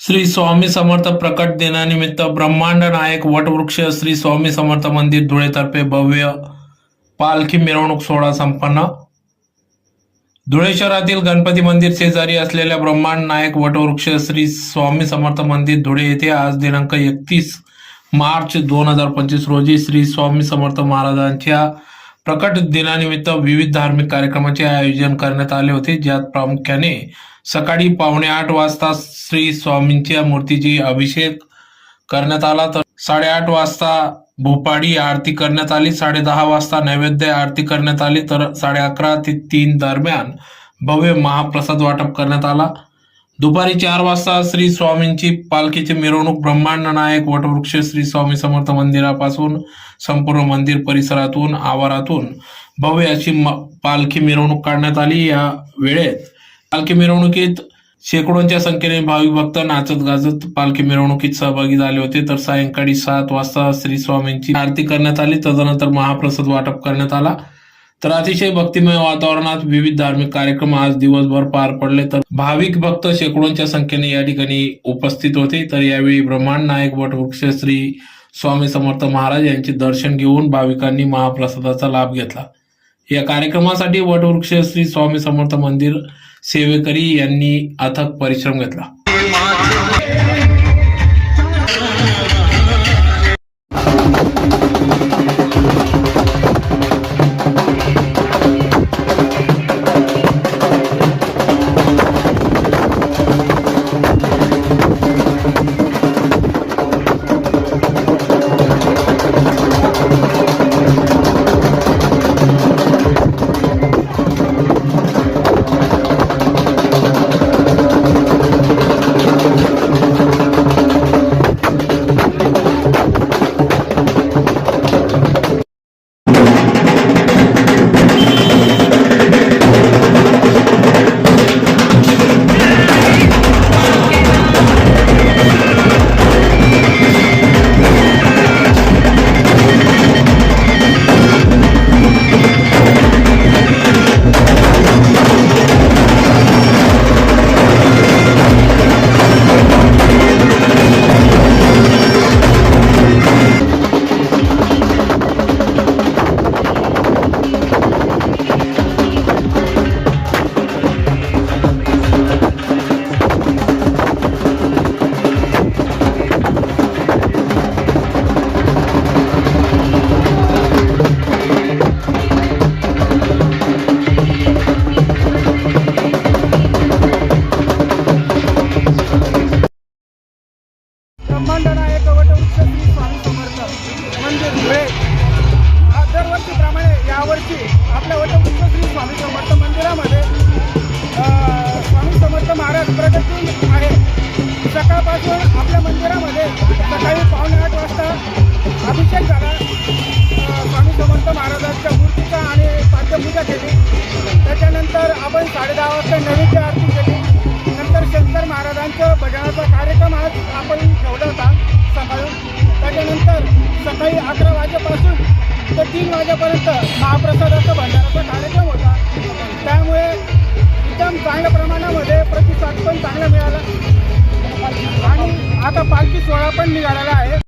श्री स्वामी समर्थ प्रकट दिनानिमित्त ब्रह्मांड नायक वटवृक्ष श्री स्वामी समर्थ मंदिर धुळेतर्फे भव्य पालखी मिरवणूक सोहळा संपन्न. धुळे शहरातील गणपती मंदिर शेजारी असलेल्या ब्रह्मांड नायक वटवृक्ष श्री स्वामी समर्थ मंदिर धुळे येथे आज दिनांक एकतीस मार्च दोन हजार पंचवीस रोजी श्री स्वामी समर्थ महाराजांच्या प्रकट दिनानिमित्त विविध धार्मिक कार्यक्रमाचे आयोजन करण्यात आले होते. ज्यात प्रामुख्याने सकाळी पावणे आठ वाजता श्री स्वामींच्या मूर्तीची अभिषेक करण्यात आला. तर साडेआठ वाजता भोपाडी आरती करण्यात आली. साडे दहा वाजता नैवेद्य आरती करण्यात आली. तर साडे अकरा ते तीन दरम्यान भव्य महाप्रसाद वाटप करण्यात आला. दुपारी चार वाजता श्री स्वामींची पालखीची मिरवणूक ब्रह्मांड नायक वटवृक्ष श्री स्वामी समर्थ मंदिरापासून संपूर्ण मंदिर परिसरातून आवारातून भव्य अशी पालखी मिरवणूक काढण्यात आली. या वेळेत पालखी मिरवणुकीत शेकडोंच्या संख्येने भाविक भक्त नाचत गाजत पालखी मिरवणुकीत सहभागी झाले होते. तर सायंकाळी सात वाजता श्री स्वामींची आरती करण्यात आली. तदनंतर महाप्रसाद वाटप करण्यात आला. तर अतिशय भक्तिमय वातावरणात विविध धार्मिक कार्यक्रम आज दिवसभर पार पडले. तर भाविक भक्त शेकडोंच्या संख्येने या ठिकाणी उपस्थित होते. तर यावेळी ब्रह्मांड नायक वटवृक्ष श्री स्वामी समर्थ महाराज यांचे दर्शन घेऊन भाविकांनी महाप्रसादाचा लाभ घेतला. या कार्यक्रमासाठी वटवृक्ष श्री स्वामी समर्थ मंदिर सेवेकरी यांनी अथक परिश्रम घेतला. आहे. सकाळपासून आपल्या मंदिरामध्ये सकाळी पावणे आठ वाजता अभिषेक झाला. स्वामी समंत महाराजांच्या मूर्तीचा आणि पाठ्यपूजा केली. त्याच्यानंतर आपण साडेदहा वाजता नैवेद्य आरती केली. नंतर शंकर महाराजांचं भजनाचा कार्यक्रम आज आपण ठेवला होता सकाळून त्याच्यानंतर सकाळी अकरा वाजेपासून ते तीन वाजेपर्यंत महाप्रसादाचा भंडाराचा कार्यक्रम होता. त्यामुळे एकदम चांगल्या प्रमाणामध्ये प्रतिसाद पण चांगला मिळाला. आणि आता पालखी सोहळा पण निघालेला आहे.